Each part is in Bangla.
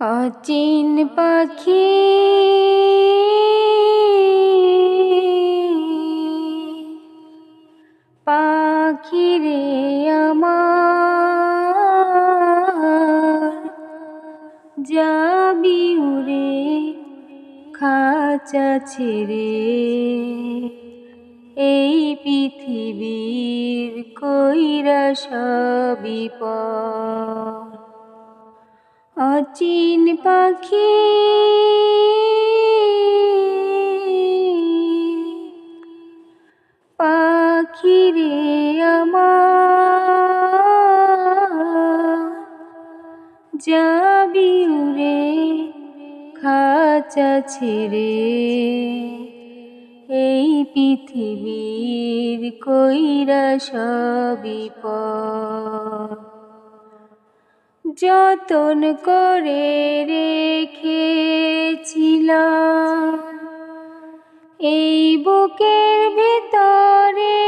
অচিন পাখি। পাখি রে আমার যাবি উড়ে খাঁচা ছেড়ে। এই পৃথিবীর কইরা সবই পর অচিন পাখি। পাখি রে আমার যাবি উড়ে, খাঁচা ছেড়ে। এই পৃথিবীর কইরা সবই পর যতন করে রেখেছিলাম। এই বুকের ভেতরে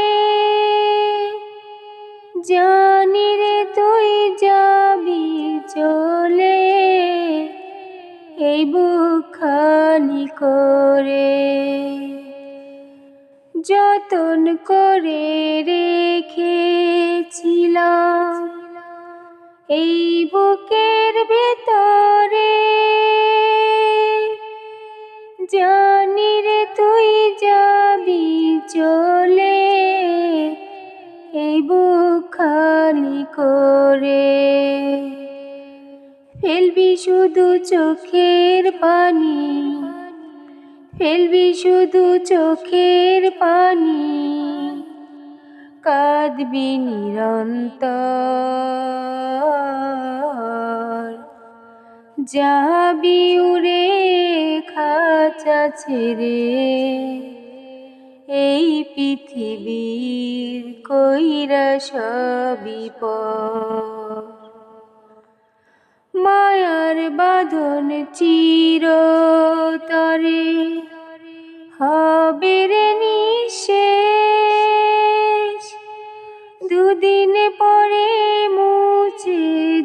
জানি রে তুই যাবি চলে। এই বুক খালি করে যতন করে এই বুকের ভেতরে। জানি রে তুই যাবি চলে, এই বুক খালি করে। ফেলবি শুধু চোখের পানি, ফেলবি শুধু চোখের পানি। কাঁদবি নিরন্তর। যাবি উড়ে খাঁচা ছেড়ে, এই পৃথিবীর কইরা পর। মায়ার বাঁধন চিরতরে, হবে রে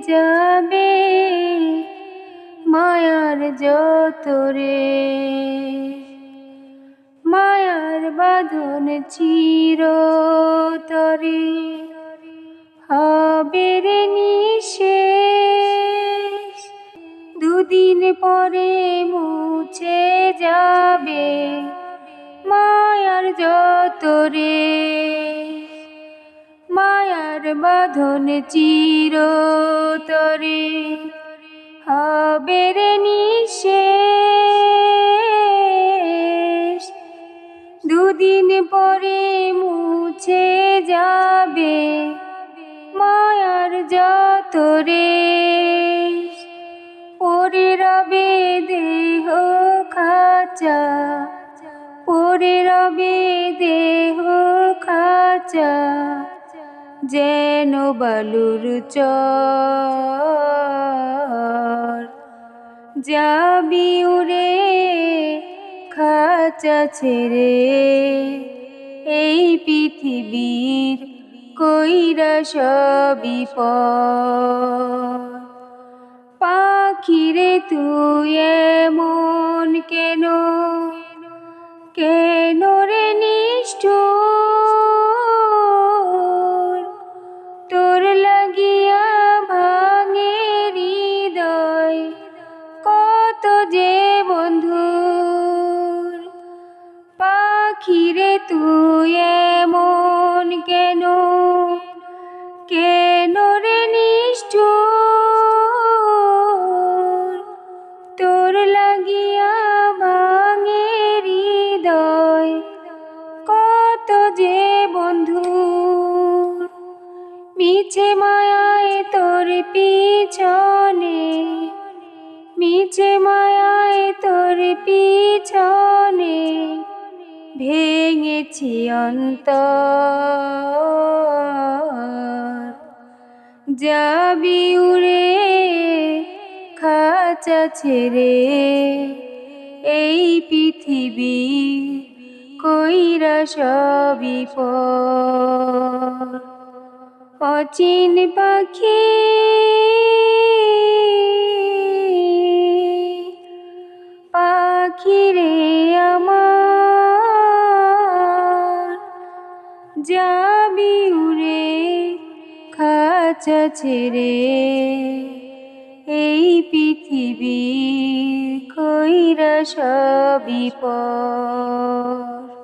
যাবে মায়ার যতরে। মায়ার বাঁধন চিরতরে। হবে রে নিঃশেষ। দুদিন পরে মুছে যাবে মায়ার যতরে। বাঁধন চিরতরে হবে রে নিঃশেষ। দুদিন পরে মুছে যাবে মায়ার যতরে পরে রবে দেহ খাঁচা, পরে রবে দেহ খাঁচা যেন বালুর চর। যাবি উড়ে খাঁচা ছেড়ে, এই পৃথিবীর কইরা পর। পাখিরে তুই এমন কেন? কেন যে বন্ধুর পাখিরে তুই এমন কেন? কেন রে নিষ্ঠুর? তোর লাগিয়া ভাঙে হৃদয় কত যে বন্ধুর? মিছে মায়ায় তোর পিছনে মিছে মায়ায় তোর পিছনে ভেঙেছি অন্তর। যাবি উড়ে, খাঁচা ছেড়ে, এই পৃথিবী কইরা সবই পর। অচিন পাখি খাঁচা ছেড়ে এই পৃথিবী কইরা সবই পর।